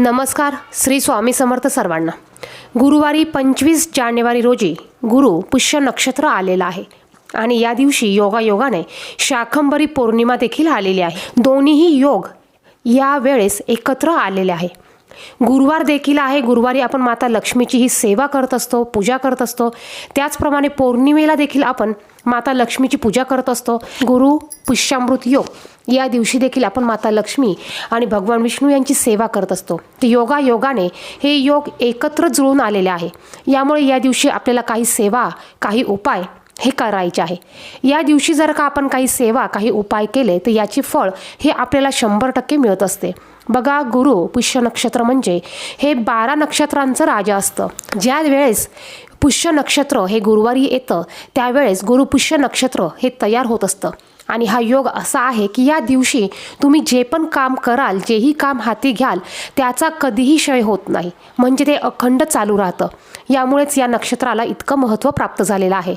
नमस्कार श्री स्वामी समर्थ सर्वांना. गुरुवारी पंचवीस जानेवारी रोजी गुरु पुष्य नक्षत्र आलेलं आहे आणि या दिवशी योगायोगाने शाखंबरी पौर्णिमा देखील आलेली आहे. दोन्हीही योग या वेळेस एकत्र आलेले आहे. गुरुवार देखील आहे. गुरुवारी आपण माता लक्ष्मीची ही सेवा करत असतो पूजा करत असतो. त्याचप्रमाणे पौर्णिमेला देखील आपण माता लक्ष्मीची पूजा करत असतो. गुरु पुष्यामृत योग या दिवशी देखील आपण माता लक्ष्मी आणि भगवान विष्णू यांची सेवा करत असतो. तर योगा योगाने हे योग एकत्र जुळून आलेले आहे. यामुळे या दिवशी आपल्याला काही सेवा काही उपाय हे करायचे आहे. या दिवशी जर का आपण काही सेवा काही उपाय केले तर याची फळ हे आपल्याला शंभर टक्के मिळत असते. बघा गुरु पुष्य नक्षत्र म्हणजे हे बारा नक्षत्रांचं राजा असतं. ज्या वेळेस पुष्य नक्षत्र हे गुरुवारी येतं त्यावेळेस गुरु पुष्य नक्षत्र हे तयार होत असतं. आणि हा योग असा आहे की या दिवशी तुम्ही जे पण काम कराल जेही काम हाती घ्याल त्याचा कधीही क्षय होत नाही. म्हणजे ते अखंड चालू राहतं. यामुळेच या नक्षत्राला इतकं महत्त्व प्राप्त झालेलं आहे.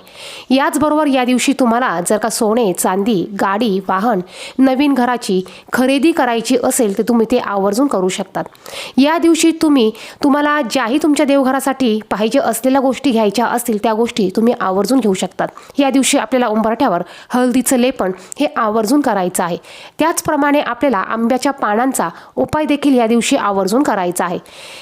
याचबरोबर या दिवशी तुम्हाला जर का सोने चांदी गाडी वाहन नवीन घराची खरेदी करायची असेल तर तुम्ही ते आवर्जून करू शकतात. या दिवशी तुम्ही तुम्हाला ज्याही तुमच्या देवघरासाठी पाहिजे असलेल्या गोष्टी घ्यायच्या असतील त्या गोष्टी तुम्ही आवर्जून घेऊ शकतात. या दिवशी आपल्याला उंबरठ्यावर हळदीचं लेपण हे आवर्जून करायचं आहे. त्याचप्रमाणे आपल्याला आंब्याच्या पानांचा उपाय देखील या दिवशी आवर्जून करायचा आहे.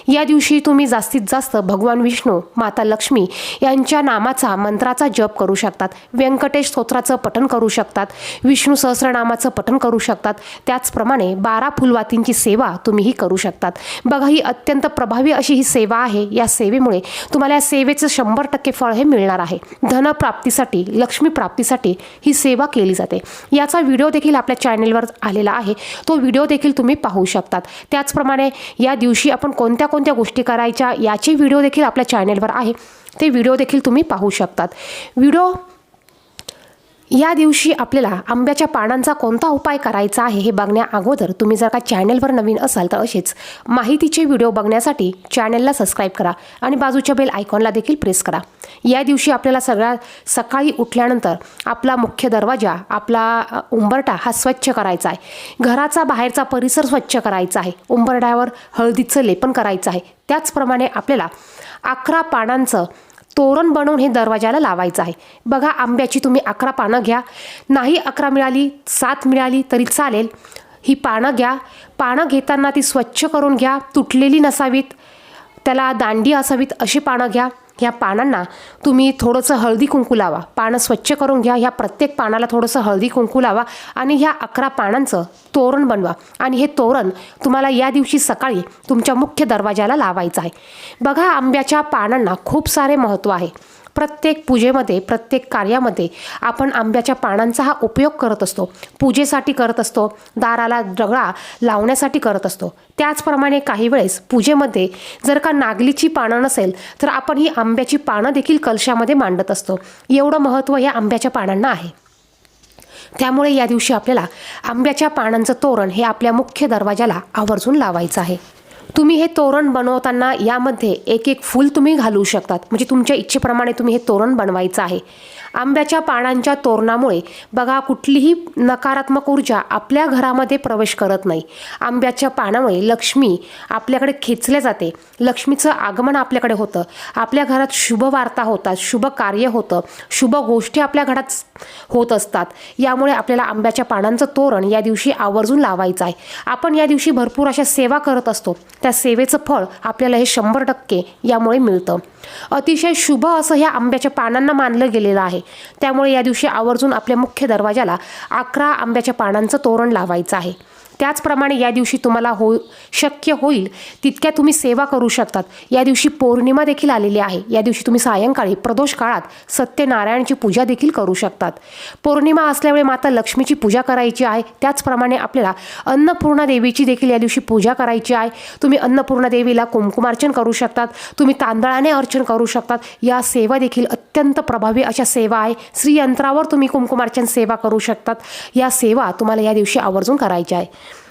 या दिवशी तुम्ही जास्तीत जास्त भगवान विष्णू माता लक्ष्मी यांच्या नामाचा मंत्राचा जप करू शकतात. व्यंकटेश स्तोत्राचं पठण करू शकतात. विष्णू सहस्रनामाचं पठण करू शकतात. त्याचप्रमाणे बारा फुलवातींची सेवा तुम्हीही करू शकतात. बघा ही अत्यंत प्रभावी अशी ही सेवा आहे. या सेवेमुळे तुम्हाला या सेवेचं शंभर टक्के फळ हे मिळणार आहे. धनप्राप्तीसाठी लक्ष्मी प्राप्तीसाठी ही सेवा केली जाते. याचा व्हिडिओ देखील आपल्या चॅनेलवर आलेला आहे. तो व्हिडिओ देखील तुम्ही पाहू शकतात. त्याचप्रमाणे या दिवशी आपण कोणत्या कोणत्या गोष्टी करायच्या याचे व्हिडिओ देखील आपल्या चॅनेलवर आहे. ते व्हिडिओ देखील तुम्ही पाहू शकतात. व्हिडिओ या दिवशी आपल्याला आंब्याच्या पानांचा कोणता उपाय करायचा आहे हे बघण्या अगोदर तुम्ही जर का चॅनलवर नवीन असाल तर असेच माहितीचे व्हिडिओ बघण्यासाठी चॅनलला सबस्क्राईब करा आणि बाजूच्या बेल आयकॉनला देखील प्रेस करा. या दिवशी आपल्याला सगळ्या सकाळी उठल्यानंतर आपला मुख्य दरवाजा आपला उंबरटा हा स्वच्छ करायचा आहे. घराचा बाहेरचा परिसर स्वच्छ करायचा आहे. उंबरड्यावर हळदीचं लेपन करायचं आहे. त्याचप्रमाणे आपल्याला अकरा पानांचं तोरण बनवून हे दरवाजाला लावायचं आहे. बघा आंब्याची तुम्ही अकरा पानं घ्या. नाही अकरा मिळाली सात मिळाली तरी चालेल. ही पानं घ्या. पानं घेताना ती स्वच्छ करून घ्या. तुटलेली नसावीत. त्याला दांडी असावीत अशी पानं घ्या. ह्या पानांना तुम्ही थोडंसं हळदी कुंकू लावा. पानं स्वच्छ करून घ्या. ह्या प्रत्येक पानाला थोडंसं हळदी कुंकू लावा आणि ह्या अकरा पानांचं तोरण बनवा. आणि हे तोरण तुम्हाला या दिवशी सकाळी तुमच्या मुख्य दरवाजाला लावायचं आहे. बघा आंब्याच्या पानांना खूप सारे महत्त्व आहे. प्रत्येक पूजेमध्ये प्रत्येक कार्यामध्ये आपण आंब्याच्या पानांचा हा उपयोग करत असतो. पूजेसाठी करत असतो. दाराला दगळा लावण्यासाठी करत असतो. त्याचप्रमाणे काही वेळेस पूजेमध्ये जर का नागलीची पानं नसेल तर आपण ही आंब्याची पानं देखील कलशामध्ये मांडत असतो. एवढं महत्त्व या आंब्याच्या पानांना आहे. त्यामुळे या दिवशी आपल्याला आंब्याच्या पानांचं तोरण हे आपल्या मुख्य दरवाजाला आवर्जून लावायचं आहे. तुम्ही हे तोरण बनवताना यामध्ये एक एक फूल तुम्ही घालू शकतात. म्हणजे तुमच्या इच्छेप्रमाणे तुम्ही हे तोरण बनवायचं आहे. आंब्याच्या पानांच्या तोरणामुळे बघा कुठलीही नकारात्मक ऊर्जा आपल्या घरामध्ये प्रवेश करत नाही. आंब्याच्या पानामुळे लक्ष्मी आपल्याकडे खेचल्या जाते. लक्ष्मीचं आगमन आपल्याकडे होतं. आपल्या घरात शुभ वार्ता होतात शुभ कार्य होतं शुभ गोष्टी आपल्या घरात होत असतात. यामुळे आपल्याला आंब्याच्या पानांचं तोरण या दिवशी आवर्जून लावायचं आहे. आपण या दिवशी भरपूर अशा सेवा करत असतो. त्या सेवेचं फळ आपल्याला हे शंभर टक्के यामुळे मिळतं. अतिशय शुभ असं ह्या आंब्याच्या पानांना मानलं गेलेलं आहे. त्यामुळे या दिवशी आवर्जून आपल्या मुख्य दरवाजाला अकरा आंब्याच्या पानांचं तोरण लावायचं आहे. त्याचप्रमाणे या दिवशी तुम्हाला हो शक्य होईल तितक्या तुम्ही सेवा करू शकतात. या दिवशी पौर्णिमा देखील आलेली आहे. या दिवशी तुम्ही सायंकाळी प्रदोष काळात सत्यनारायणची पूजा देखील करू शकतात. पौर्णिमा असल्यामुळे माता लक्ष्मीची पूजा करायची आहे. त्याचप्रमाणे आपल्याला अन्नपूर्णा देवीची देखील या दिवशी पूजा करायची आहे. तुम्ही अन्नपूर्णा देवीला कुंकुमार्चन करू शकतात. तुम्ही तांदळाने अर्चन करू शकतात. या सेवा देखील अत्यंत प्रभावी अशा सेवा आहे. श्रीयंत्रावर तुम्ही कुंकुमार्चन सेवा करू शकतात. या सेवा तुम्हाला या दिवशी आवर्जून करायच्या आहे.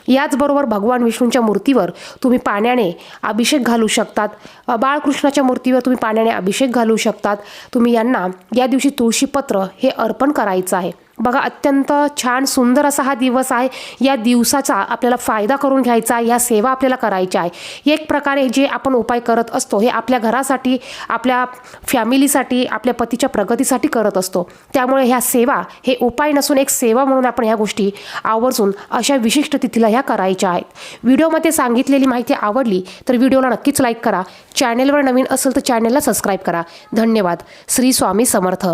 याचबरोबर भगवान विष्णूंच्या मूर्तीवर तुम्ही पाण्याने अभिषेक घालू शकतात. बाळकृष्णाच्या मूर्तीवर तुम्ही पाण्याने अभिषेक घालू शकतात. तुम्ही यांना या दिवशी तुळशीपत्र हे अर्पण करायचं आहे. बघा अत्यंत छान सुंदर असा हा दिवस आहे. या दिवसाचा आपल्याला फायदा करून घ्यायचा आहे या सेवा आपल्याला करायच्या आहे. एक प्रकारे जे आपण उपाय करत असतो हे आपल्या घरासाठी आपल्या फॅमिलीसाठी आपल्या पतीच्या प्रगतीसाठी करत असतो. त्यामुळे ह्या सेवा हे उपाय नसून एक सेवा म्हणून आपण ह्या गोष्टी आवर्जून अशा विशिष्ट तिथीला ह्या करायच्या आहेत. व्हिडिओमध्ये सांगितलेली माहिती आवडली तर व्हिडिओला नक्कीच लाईक करा. चॅनेलवर नवीन असेल तर चॅनेलला सबस्क्राईब करा. धन्यवाद. श्री स्वामी समर्थ.